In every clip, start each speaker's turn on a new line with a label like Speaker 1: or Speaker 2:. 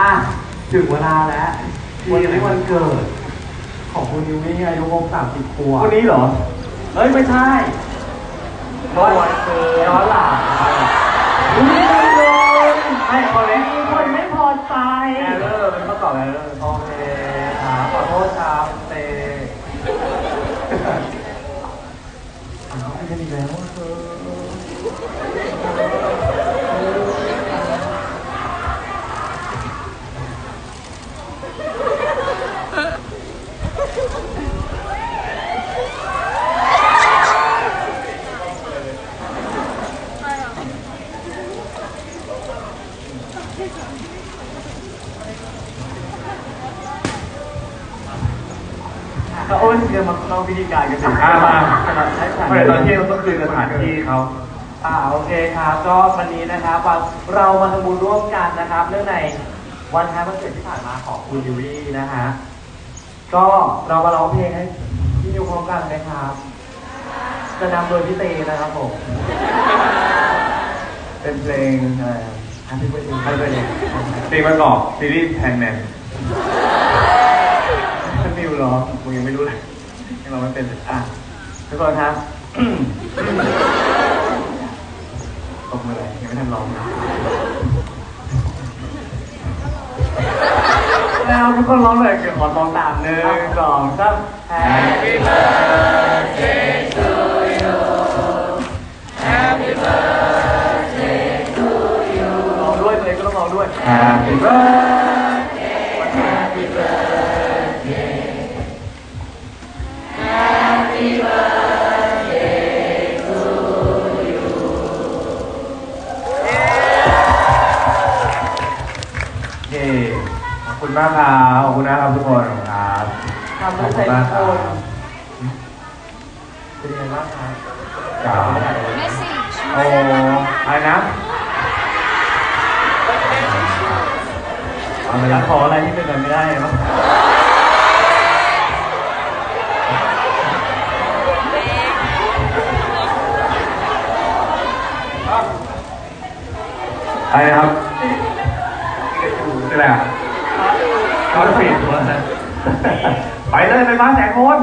Speaker 1: อะถึงเวลาแล้ววันนี้วันเกิด ของคุณยูนี่อายุครบสามสิบขวบ
Speaker 2: คนนี้เหรอ
Speaker 1: เอ้ย ไม่ใช่ย้อนวันเกิดย้อนหลังอุ้ยไม่เลย
Speaker 2: ไม่คนนี้
Speaker 1: มีคนไม่พอใจ
Speaker 2: แอร์เลอร์เป็นข้อตอบแอร์เลอร์
Speaker 1: ก็
Speaker 2: โอ้ยเดี๋ยวมาเล่าวิธีการกันสิ
Speaker 1: อ่ามา
Speaker 2: ขนาดใช้สถานที่ตอนเที่ยงต้องคืนสถานที่เขา
Speaker 1: อ่าโอเคครับก็วันนี้นะครับว่าเรามาทำบุญร่วมกันนะครับ เรื่องในวันคล้ายวันเกิดที่ผ่านมาของคุณยูรี่นะฮะก็เรามาร้องเพลงให้พี่นิวพร้อมกันนะครับจะนำโดยพี่เตนะครับผม
Speaker 2: เป็นเพลงอะไร
Speaker 1: อันที่เป็น
Speaker 2: ใครเป็นเพลงประกอบซีรีส์แทนแมนท่านมิวเหรอผมยังไม่รู้เลยยังเราไม่เป็นเลยอะทุกคนครับตบมือเลยยังไม่ทันร้องเลยแล้วทุกคนร้องเลยเกี่ยวขอร้องตามหนึ่งสองสาม
Speaker 1: Happy birthday
Speaker 2: องก็ต้องร้องด้วย
Speaker 1: Happy birthday Happy birthday Happy birthday to you
Speaker 2: เย้ขอบคุณมากครับขอบคุณนะครับทุกคนครับ
Speaker 1: ทำด้วยใจทุกคนเป็นยังไงบ้างครับ
Speaker 2: จ๋า
Speaker 3: Message.
Speaker 2: โอ้อะไรนะ อาไปละขออะไรที่เป็นไปไม่ได้มั้งอะไรนะครับนี่แหละเขาจะปิดตัวนะไปเลยไปบ้านแสงโคน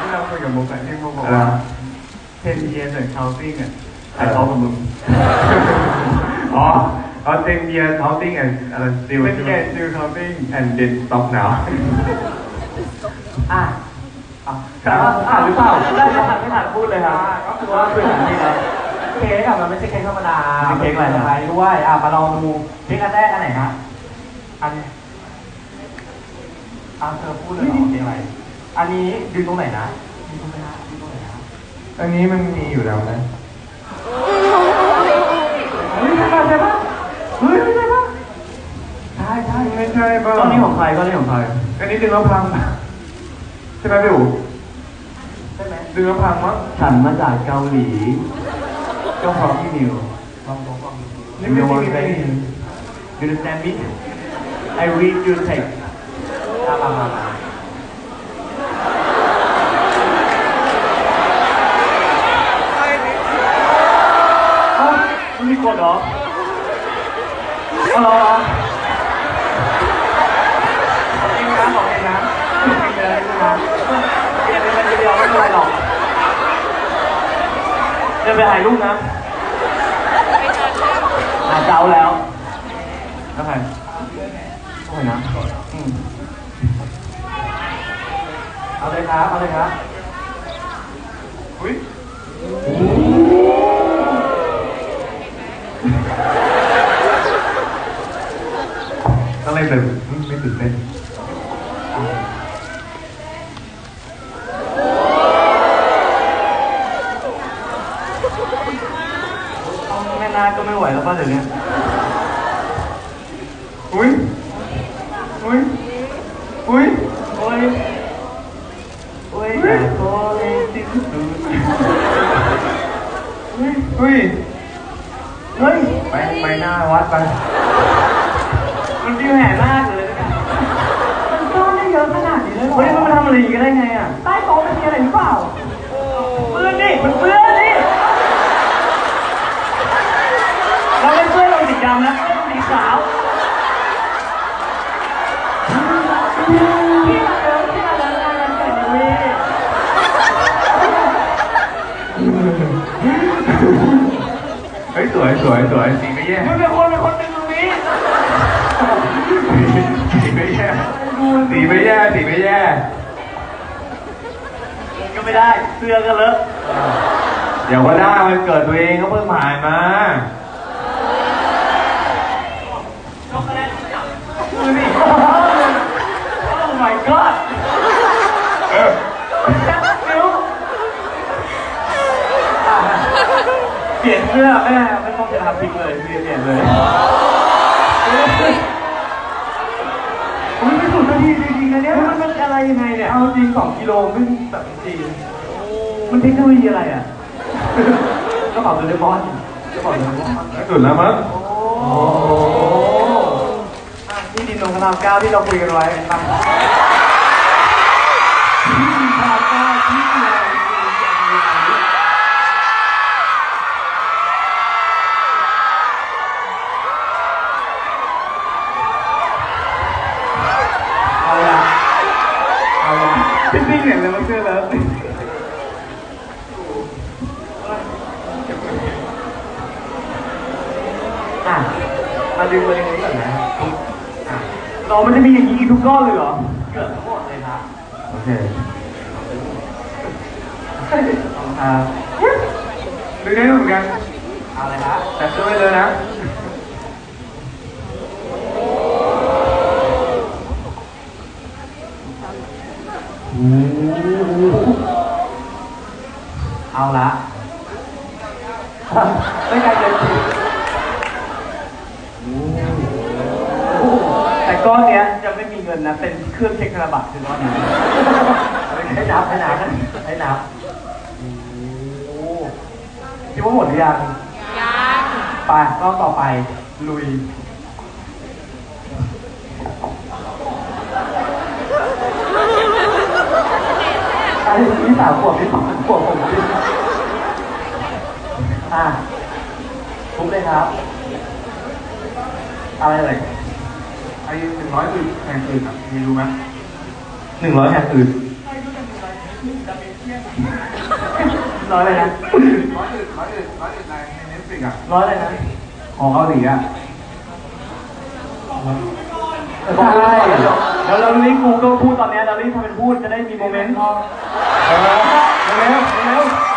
Speaker 2: ที่เราคุยกับมุกกันที่มุกบอกว่า10 years and counting อะใครเขากับมึงอ๋อ เอา10 years counting and อะไร still still counting and then stop now
Speaker 1: อะอะอะหรือเปล่าได้ไม่ทันไม่ทันพูดเลยครับก็คือว่าเป็นอย่างนี้นะเค้กอะมันไม่ใช่เค้กธรรมดา
Speaker 2: เป็นเค้กอะไรนะ
Speaker 1: ไทยด้วยอะมาลองดูเค้กอันแรกอันไหนฮะอันอะเธอพูดเลยเหรอเค้กอะไรอันนี้ยืนตรงไหนนะยืนตรงไหนนะยืนตรงไหนนะ
Speaker 2: อันนี้มันมีอยู่แล้วนะ
Speaker 1: เฮ้ยใช่ปะใช่ปะเฮ้ยใช่ปะใช่ใช่
Speaker 2: ไม่ใช่ป่ะ
Speaker 1: ก้อนนี้ของใครก้อนนี้ของใคร
Speaker 2: อันนี้ดึงแล้วพังใช่ไหมพี่อู๋
Speaker 1: ใช่ไหม
Speaker 2: ดึงแล้วพังมั้ง
Speaker 1: ฉันมาจากเกาหลีเจ้าของพี่นิว
Speaker 2: นี่ไม่ใช่ไม่
Speaker 1: You understand me? I read your text. มามามามาเอ้ามันมีกฎเหรอเอาเหรอของเองนะของเองนะของเองเลย นะเก็บเป็นคนเดียวไม่เป็นไรหรอกเดินไปถ่ายรูปนะหาเจ้าแล้ว
Speaker 2: แล้วใคร
Speaker 1: โอ้ยนะอืมเอาเลยครับ เอาเลยครับ
Speaker 2: อุ้ยต้องเล่นแบบไม่ตื่นเต้น
Speaker 1: แม่นาคก็ไม่ไหว แล้วป่ะเดี๋ยวนี้
Speaker 2: อุ้ยอุ้ยอุ้ย
Speaker 1: โอ้ยโอ้ยแต่โอ้ยสิ้นสุด
Speaker 2: อุ้ยอุ้ย
Speaker 1: เฮ้ย
Speaker 2: ไปไปหน้าวัดไป
Speaker 1: มันฟิวแห่มากเลยนะมันซ่อนได้เยอะขนาดนี้เลยเหรอเฮ้ยมันมาทำอะไรอย่างนี้ได้ไงอะใต้โต๊ะมันมีอะไรหรือเปล่าเพื่อนดิมันเพื่อน ดิเราเป็นเพื่อนเราสีดำนะเพื่อนสีขาวที่มาเดินที่มาเดินงานวันเกิดยูวี
Speaker 2: เฮ้ยสวยสวยสวยสีไม่แย่
Speaker 1: มึงเป็นคนเป็นคนเป็นยูวี
Speaker 2: สีไม่แย่สีไม่แย่สีไม่แย่
Speaker 1: ก็ไม่ได้เสื้อก็เลอะ
Speaker 2: เดี๋ยวก็ได้มันเกิดตัวเองก็เพิ่งผ่านมา
Speaker 1: ไม่ต้องจะทำทิ้งเลยเปลี่ยนเปลี่ยนเลยอุ้ยไม่สุดนาทีจริงๆนะเนี่ยมันเป็นอะไรยังไงเนี่ย เอาจริงสองกิโลไม่แบบจริง มันเทคโนโลยีอะไรอะกระเป๋าโดเรมอนกระเป๋าโดเรมอน
Speaker 2: สุดแล้วมั้ง
Speaker 1: โอ้ที่ดินลงพระรามเก้าที่เราคุยกันไว้ อะมาดูตัวเองนี้ก่อนนะอะเรามันจะมีอย่างนี้ทุกก้อนเลยเหรอ เกือบทั้งหมดเลยครับ
Speaker 2: โอเค
Speaker 1: อ่า
Speaker 2: ดูได้เหมือนกัน
Speaker 1: เอาเลยครับ
Speaker 2: แต่ช่วยเลยนะ
Speaker 1: เอาละ ไม่ใช่เกินจริงแต่ ก้อนเนี้ยจะไม่มีเงินนะ เป็นเครื่องเช็คธนบัตรคือก้อนนี้ให้นับให้นับให้นับโอ้โหคิดว่าหมดหรือยัง
Speaker 3: ยัง
Speaker 1: ไปรอบต่อไป ลุยอันนี้นี่สามขวบนี่สองขวบผมดิอะทุบเลยครับ อะไรเลย
Speaker 2: ไอ้หนึ่งร้อยอื่นแพงอื่นอะมีรู้ไหม
Speaker 1: หนึ่งร้อยแห่งอื่นร้อยเลยนะ
Speaker 2: ร้อยอื่นร้อยอื่นร้อยอื่นในเน็ตฟลิกอะ
Speaker 1: ร้อยเลยนะ
Speaker 2: ของเกาหลีอะ
Speaker 1: ใช่แล้วเราลิงกูก็พูดตอนเนี้ยเราลิงทำเป็นพูดจะได้มีโมเมนต์
Speaker 2: เออเร็วเร็ว